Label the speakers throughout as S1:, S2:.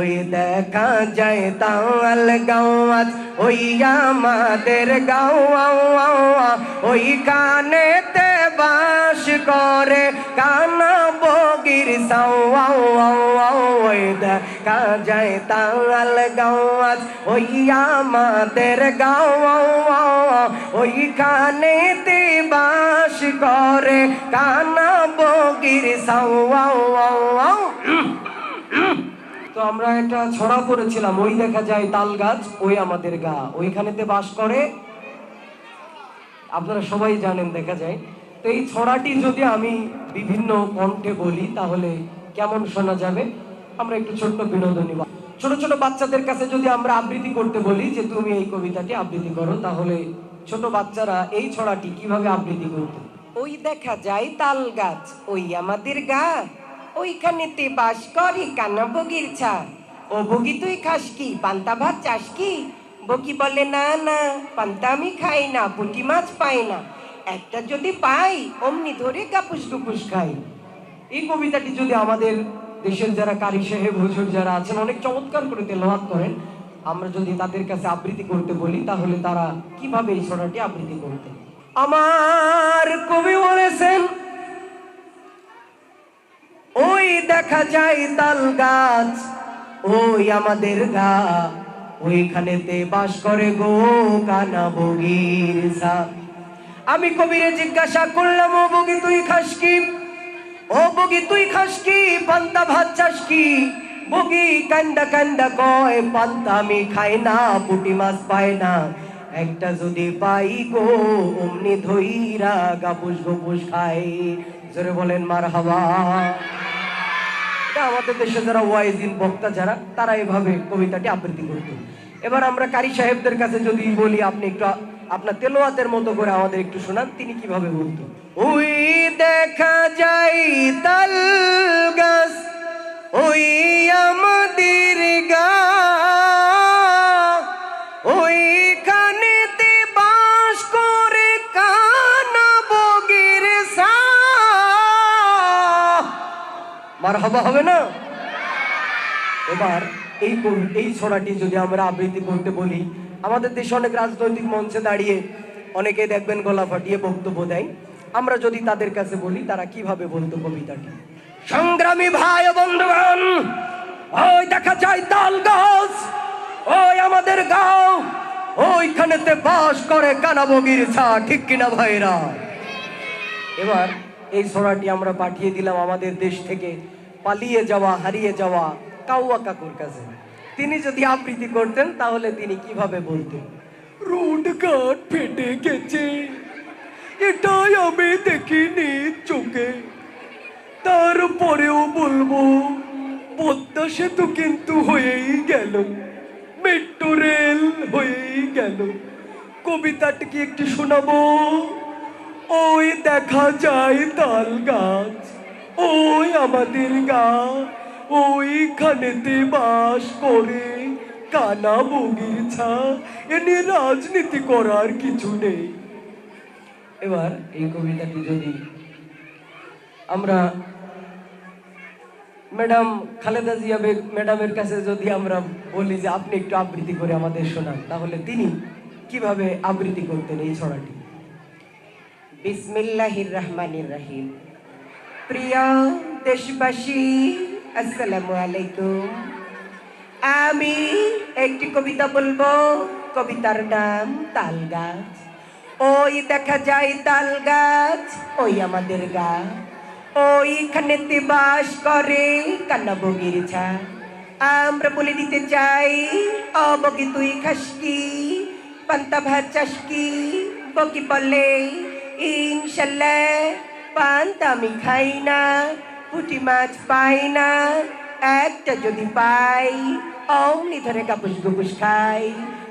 S1: ওই দেখা যায় তাল গাওয়াত ওই আমাদের গাওয়া ওই কানেতে বাস করে কানা বগির ওই দেখা যায় তাল গাওয়াত ওই আমাদের গাওয়া ওই কানেতে বাস করে কানা বগির সাওয়া তো আমরা একটা ছড়া পড়েছিলাম, ওই দেখা যায় তাল গাছ, ওই আমাদের গা। ওইখানেতে বাস করে, আপনারা সবাই জানেন দেখা যায়। তো এই ছড়াটি যদি আমি বিভিন্ন কণ্ঠে বলি, তাহলে কেমন শোনা যাবে? আমরা একটু ছোট্ট বিনোদনী ছোট ছোট বাচ্চাদের কাছে যদি আমরা আবৃত্তি করতে বলি, যে তুমি এই কবিতাটি আবৃত্তি করো, তাহলে ছোট বাচ্চারা এই ছড়াটি কীভাবে আবৃত্তি করতে ওই দেখা যায় তাল গাছ, ওই আমাদের গা। ওইখানেতে বাস করে কানা বগির ছা। ও বগি তুই খাস কি? পান্তা ভাত চাস কি? বগি বলে, না না, পান্তা আমি খাই না, পুঁটি মাছ পাই না। একটা যদি পাই, অমনি ধরে কাপুস কুপুস খাই। এই কবিতাটি যদি আমাদের দেশের যারা কারি সাহেব, হুজুর যারা আছেন, অনেক চমৎকার করে তেলাওয়াত করেন, আমরা যদি তাদের কাছে আবৃত্তি করতে বলি, তাহলে তারা কীভাবে এই ছড়াটি আবৃত্তি করতে আমার কবি বলেছেন ওই দেখা যায় তাল গাছ, ওই আমাদের গা। ওইখানেতে বাস করে গো কানা বগির আমি কবিরে জিজ্ঞাসা করলাম, ও বগি, তুই খাস কি? ও বগি, তুই খাস কি? পান্তা ভাত চাস কি? বগি কান্দা কান্দা কয়, পান্তা আমি খাই না, পুটি মাছ পায় না। একটা যদি পাই গো, অমনি ধইরা গাপুস গপুস খাই। জোরে বলেন মার হাওয়া এটা আমাদের দেশে যারা ওয়াইজিন বক্তা যারা, তারা এভাবে কবিতাটি আবৃত্তি করত এবার আমরা কারি সাহেবদের কাছে যদি বলি, আপনি একটু আপনার তেলোয়াতের মতো করে আমাদের একটু শোনান, তিনি কীভাবে বলতো ওই দেখা যায় তাল গাছ মার হবা না? এবার এই এই ছড়াটি যদি আমরা আবৃত্তি করতে বলি, আমাদের দেশে অনেক রাজনৈতিক মঞ্চে দাঁড়িয়ে অনেকে দেখবেন গলা ফাটিয়ে বক্তব্য দেয়। আমরা যদি তাদের কাছে বলি, তারা কীভাবে বলতো কবিতাটি? সংগ্রামী ভাই বন্ধুগণ, ওই দেখা যায় তাল গাছ, ওই আমাদের গাঁও, ওইখানেতে বাস করে কানাবগির ছা ঠিক কিনা ভাইরা? এবার এই ছড়াটি আমরা পাঠিয়ে দিলাম আমাদের দেশ থেকে। পালিয়ে যাওয়া, হারিয়ে যাওয়া কাউয়া কাকুর কাছে। তিনি যদি আবৃত্তি করতেন, তাহলে তিনি কীভাবে বলতেন?
S2: রোড ঘাট ফেটে গেছে। এটাই আমি দেখিনি চোখে। তারপরেও বলব, পদ্মা সেতু কিন্তু হয়েই গেল। মেট্রো রেল হয়েই গেল। কবিতাটি কি একটু শোনাবো? ওই দেখা যায় তাল গাছ, ওই আমাদের গা, ওইখানেতে বাস করে কানা বগির ছা এ নিয়ে রাজনীতি করার কিছু নেই।
S1: এবার এই কবিতাটি যদি আমরা ম্যাডাম খালেদা জিয়া ম্যাডামের কাছে যদি আমরা বলি যে আপনি একটু আবৃত্তি করে আমাদের শোনান, তাহলে তিনি কীভাবে আবৃত্তি করতেন এই ছড়াটি? বিসমিল্লাহির রহমানির রহিম। প্রিয় দেশবাসী, আসসালামু আলাইকুম। আমি একটি কবিতা বলব, কবিতার নাম তাল গাছ ওই দেখা যায় তাল গাছ ওই আমাদের গা। ওইখানেতে বাস করে কান্না বগির ছা আমরা বলে দিতে চাই, ও বগি তুই খাস কি? পান্তা ভাত চাস কি? বগি বলে ইনশাল্লাহ, পান্তা আমি খাই না, পুঁটি মাছ পাই না, একটা যদি পাই, অমনি ধরে কাপুস গুপুস খাই।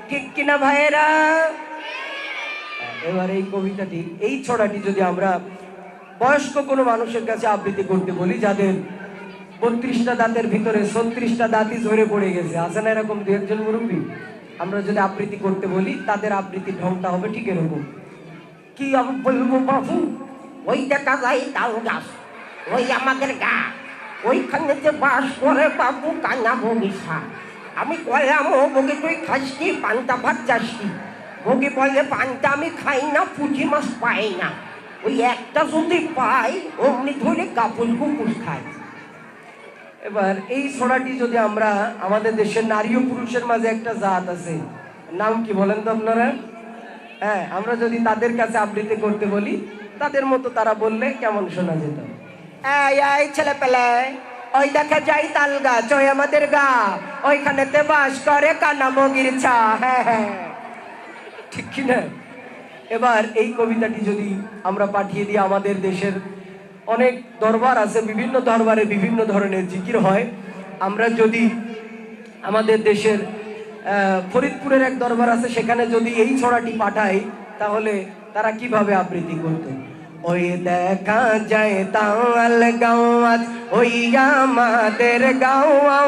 S1: ঠিক কিনা ভাইয়েরা? এবার এই কবিতাটি, এই ছড়াটি যদি আমরা বয়স্ক কোনো মানুষের কাছে আবৃত্তি করতে বলি, যাদের বত্রিশটা দাঁতের ভিতরে ছত্রিশটা দাঁতই ঝরে পড়ে গেছে, আছে না এরকম দু একজন মুরব্বী? আমরা যদি আবৃত্তি করতে বলি, তাদের আবৃত্তির ঢংটা হবে ঠিক এরকম। কি বলব বাবু? ওই দেখা যায় তাল গাছ, ওই আমাদের গা।
S3: ওইখানে যে বাস করে বাবু, কানা বগিসা। আমি কলাম ও বগি, তুই খাস পান্তা ভাত চাস কি? বগি বলে, পান্তা আমি খাই না পুঁটি মাছ পাই না। ওই একটা যদি পাই, অমনি ধরে কাপুল কুকুর খাই
S1: এবার এই ছড়াটি যদি আমরা আমাদের দেশের নারী ও পুরুষের মাঝে একটা জাত আছে, নাম কি বলেন তো আপনারা? হ্যাঁ আমরা যদি তাদের কাছে আবৃত্তি করতে বলি তাদের মতো তারা বললে কেমন শোনা যেত?
S3: এই ছেলে পেলে ওই দেখা যাই তাল গাছ ওই আমাদের গা ওইখানেতে বাস করে কানা বগির ছা হ্যাঁ হ্যাঁ।
S1: ঠিক কি না? এবার এই কবিতাটি যদি আমরা পাঠিয়ে দিই আমাদের দেশের অনেক দরবার আছে বিভিন্ন দরবারে বিভিন্ন ধরনের জিকির হয়। আমরা যদি আমাদের দেশের ফরিদপুরের এক দরবার আছে সেখানে যদি এই ছড়াটি পাঠাই তাহলে তারা কীভাবে আবৃত্তি করতো? ওই দেখা যায় তাল গাওয়াত, ওই আমাদের গাওয়া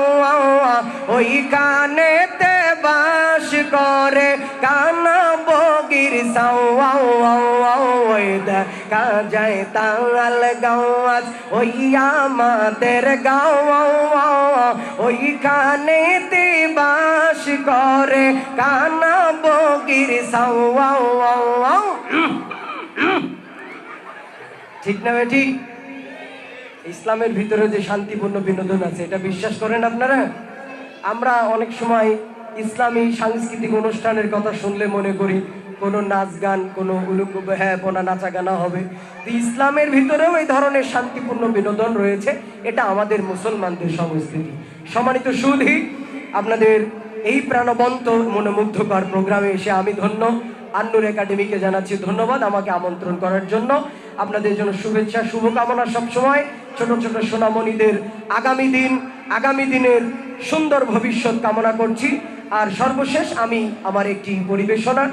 S1: ওই কানেতে বাস করে কানা বগির ওই দেখা যায় তাল গাওয়াত, ওই আমাদের গাওয়া ওই কানেতে বাস করে কানা বগির সাওয়া ঠিক না ঠিক? ইসলামের ভিতরে যে শান্তিপূর্ণ বিনোদন আছে, এটা বিশ্বাস করেন আপনারা? আমরা অনেক সময় ইসলামী সাংস্কৃতিক অনুষ্ঠানের কথা শুনলে মনে করি, কোনো নাচ গান, কোনো হ্যাঁ পোনা নাচা গানা হবে। তো ইসলামের ভিতরেও এই ধরনের শান্তিপূর্ণ বিনোদন রয়েছে, এটা আমাদের মুসলমানদের সংস্কৃতি। সম্মানিত সুধী, আপনাদের এই প্রাণবন্ত মনোমুগ্ধকর প্রোগ্রামে এসে আমি ধন্য। আন্নুর একাডেমিকে জানাচ্ছি ধন্যবাদ আমাকে আমন্ত্রণ করার জন্য। আপনাদের জন্য শুভেচ্ছা, শুভকামনা সবসময়। ছোট ছোট সোনামণিদের আগামী দিন, আগামী দিনের সুন্দর ভবিষ্যৎ কামনা করছি। আর সর্বশেষ আমি আমার একটি পরিবেশনা